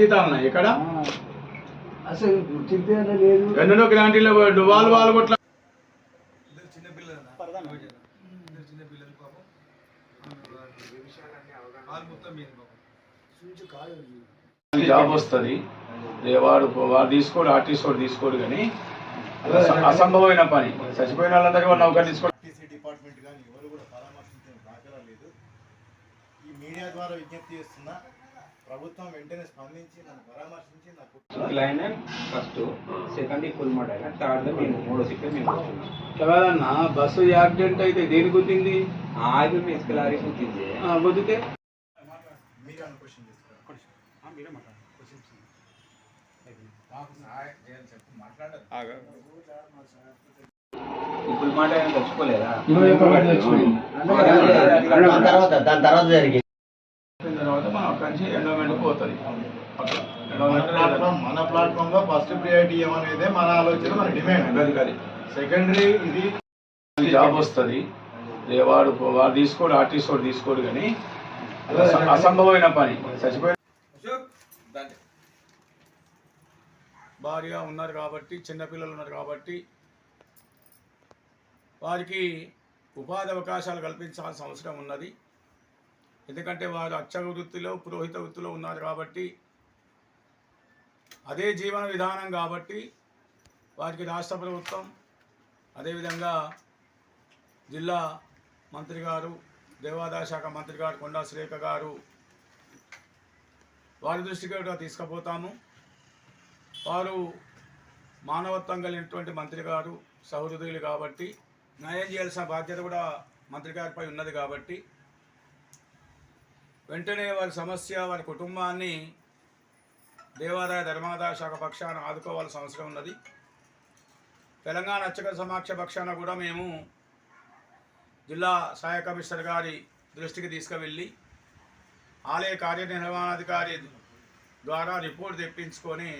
జీతాలు ఉన్నాయి. ఇక్కడ అసలు గుర్తింపే లేదు. ఎన్నో గ్రాంటీలో వాళ్ళు వాళ్ళు కొట్ల జాబ్ వస్తుంది. వాడు వాడు తీసుకోడు ఆర్టిస్ట్ వాడు తీసుకోడు కానీ అసంభవమైన పని. చచ్చిపోయిన వాళ్ళందరికీ వాళ్ళు నౌకర్ తీసుకోడు ఆర్టీసీ డిపార్ట్మెంట్ కానీ ఎవరు కూడా పరామర్శించిన దాఖలా లేదు. ఈ మీడియా ద్వారా విజ్ఞప్తి చేస్తున్నా ప్రభుత్వం వెంటనే స్పందించి నన్ను పరామర్శించి నాకు line first second full mode అయినా థర్డ్ మేము మూడో సీట్లో మేము వస్తున్నాం కాదన్నా బస్సు యాక్సిడెంట్ అయితే దేని గుద్దింది ఆగి మీ ఇసుకలారీ గుర్తింది గుద్దితే మీరు అన్న క్వశ్చన్ చేసుకోండి ఫుల్ మాట తెచ్చుకోలేదా దాని తర్వాత దాని తర్వాత జరిగింది తర్వాత మనం అక్కడి నుంచి ఎండోమెంట్ పోతుంది. మన ప్లాట్ఫామ్ మన ప్లాట్ఫామ్లో ఫస్ట్ ప్రియారిటీ ఏమనేదే మన ఆలోచన మన డిమాండ్ గది సెకండరీ ఇది జాబ్ వస్తుంది. వాడు వాడు తీసుకోడు ఆర్టిస్ట్ వాడు తీసుకోడు కానీ అది అస- అసంభవమైన పని. చచ్చిపోయిన భారీగా ఉన్నారు కాబట్టి చిన్నపిల్లలు ఉన్నారు కాబట్టి వారికి ఉపాధి అవకాశాలు కల్పించాల్సిన అవసరం ఉన్నది. ఎందుకంటే వారు అర్చక వృత్తిలో పురోహిత వృత్తిలో ఉన్నారు కాబట్టి అదే జీవన విధానం కాబట్టి వారికి రాష్ట్ర ప్రభుత్వం అదేవిధంగా జిల్లా మంత్రి గారు దేవాదాయ శాఖ మంత్రి గారు కొండా సురేఖ గారు వారి దృష్టికి కూడా తీసుకుపోతాము. వారు మానవత్వం కలిగినటువంటి మంత్రి గారు సహృదయులు కాబట్టి న్యాయం చేయాల్సిన బాధ్యత కూడా మంత్రి గారిపై ఉన్నది కాబట్టి వెంటనే వారి సమస్య వారి కుటుంబాన్ని దేవాదాయ ధర్మాదాయ శాఖ పక్షాన ఆదుకోవాల్సిన అవసరం ఉన్నది. తెలంగాణ అర్చక సమాక్ష పక్షాన కూడా మేము జిల్లా సహాయ కమిషనర్ గారి దృష్టికి తీసుకువెళ్ళి ఆలయ కార్యనిర్వహణాధికారి ద్వారా రిపోర్ట్ తెప్పించుకొని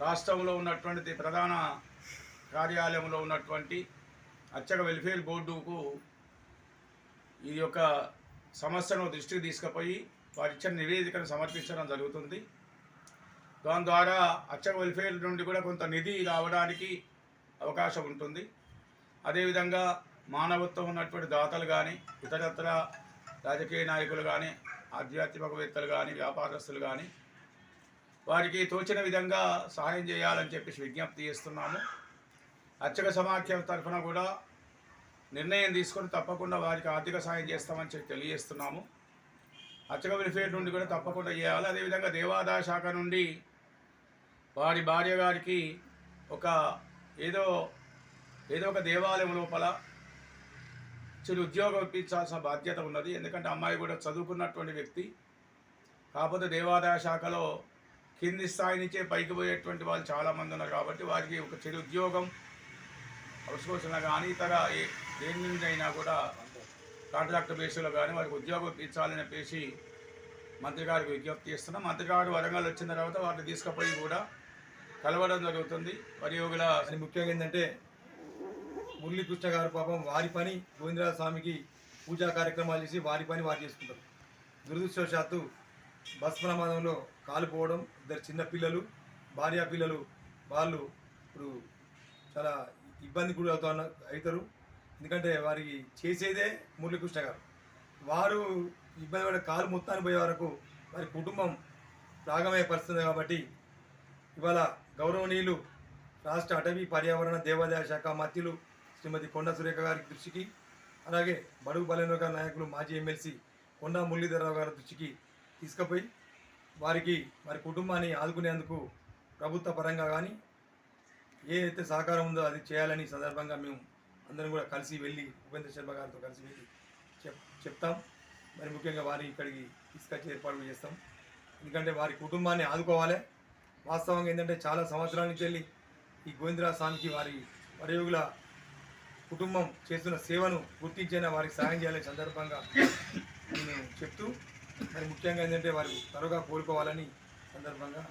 రాష్ట్రంలో ఉన్నటువంటి ప్రధాన కార్యాలయంలో ఉన్నటువంటి అర్చక వెల్ఫేర్ బోర్డుకు ఈ యొక్క సమస్యను దృష్టికి తీసుకుపోయి వారి ఇచ్చిన నివేదికను సమర్పించడం జరుగుతుంది. దాని ద్వారా అర్చక వెల్ఫేర్ నుండి కూడా కొంత నిధి రావడానికి అవకాశం ఉంటుంది. అదేవిధంగా మానవత్వం ఉన్నటువంటి దాతలు కానీ ఇతరత్ర రాజకీయ నాయకులు కానీ ఆధ్యాత్మికవేత్తలు కానీ వ్యాపారస్తులు కానీ వారికి తోచిన విధంగా సహాయం చేయాలని చెప్పేసి విజ్ఞప్తి చేస్తున్నాము. అర్చక సమాఖ్య తరఫున కూడా నిర్ణయం తీసుకొని తప్పకుండా వారికి ఆర్థిక సాయం చేస్తామని చెప్పి తెలియజేస్తున్నాము. అచ్చక వెల్ఫేర్ నుండి కూడా తప్పకుండా చేయాలి. అదేవిధంగా దేవాదాయ శాఖ నుండి వారి భార్య గారికి ఒక ఏదో ఏదో ఒక దేవాలయం లోపల చిరు ఉద్యోగం ఇప్పించాల్సిన బాధ్యత ఉన్నది. ఎందుకంటే అమ్మాయి కూడా చదువుకున్నటువంటి వ్యక్తి. కాకపోతే దేవాదాయ శాఖలో కింది స్థాయి నుంచే పైకి పోయేటువంటి వాళ్ళు చాలామంది ఉన్నారు కాబట్టి వారికి ఒక చిరు ఉద్యోగం అవసరం కానీ ఇతర ఏ- దేని నుంచి అయినా కూడా కాంట్రాక్ట్ బేస్లో కానీ వారికి ఉద్యోగం తీర్చాలని చెప్పేసి మంత్రి గారికి విజ్ఞప్తి చేస్తున్నాం. మంత్రి గారు వరంగల్ వచ్చిన తర్వాత వారిని తీసుకుపోయి కూడా కలవడం జరుగుతుంది. వరియోగుల అని ముఖ్యంగా ఏంటంటే మురళీకృష్ణ గారు పాపం వారి పని గోవిందరాజ స్వామికి పూజా కార్యక్రమాలు చేసి వారి పని వారు చేసుకుంటారు. దురదృష్టవశాత్తు బస్ ప్రమాదంలో కాలిపోవడం ఇద్దరు చిన్న పిల్లలు భార్యా పిల్లలు వాళ్ళు ఇప్పుడు చాలా ఇబ్బంది గురి అవుతా అవుతారు. ఎందుకంటే వారికి చేసేదే మురళీకృష్ణ గారు. వారు ఇబ్బంది పడే కాలు మొత్తాన్ని పోయే వరకు వారి కుటుంబం రాగమయ్యే పరిస్థితి కాబట్టి ఇవాళ గౌరవనీయులు రాష్ట్ర అటవీ పర్యావరణ దేవాదాయ శాఖ మంత్రులు శ్రీమతి కొండ సురేఖ గారి దృష్టికి అలాగే బడుగు బలైన నాయకులు మాజీ ఎమ్మెల్సీ కొండా మురళీధరరావు గారి దృష్టికి తీసుకుపోయి వారికి వారి కుటుంబాన్ని ఆదుకునేందుకు ప్రభుత్వ పరంగా కానీ ఏదైతే సహకారం ఉందో అది చేయాలని సందర్భంగా మేము అందరం కూడా కలిసి వెళ్ళి ఉపేంద్ర శర్మ గారితో కలిసి వెళ్ళి చెప్ చెప్తాం. మరి ముఖ్యంగా వారిని ఇక్కడికి తీసుకొచ్చి ఏర్పాటు చేస్తాం. ఎందుకంటే వారి కుటుంబాన్ని ఆదుకోవాలి. వాస్తవంగా ఏంటంటే చాలా సంవత్సరాల నుంచి వెళ్ళి ఈ గోవిందరాజ స్వామికి వారి వరయోగుల కుటుంబం చేస్తున్న సేవను గుర్తించైనా వారికి సహాయం చేయాలనే సందర్భంగా నేను చెప్తూ మరి ముఖ్యంగా ఏంటంటే వారు త్వరగా కోలుకోవాలని సందర్భంగా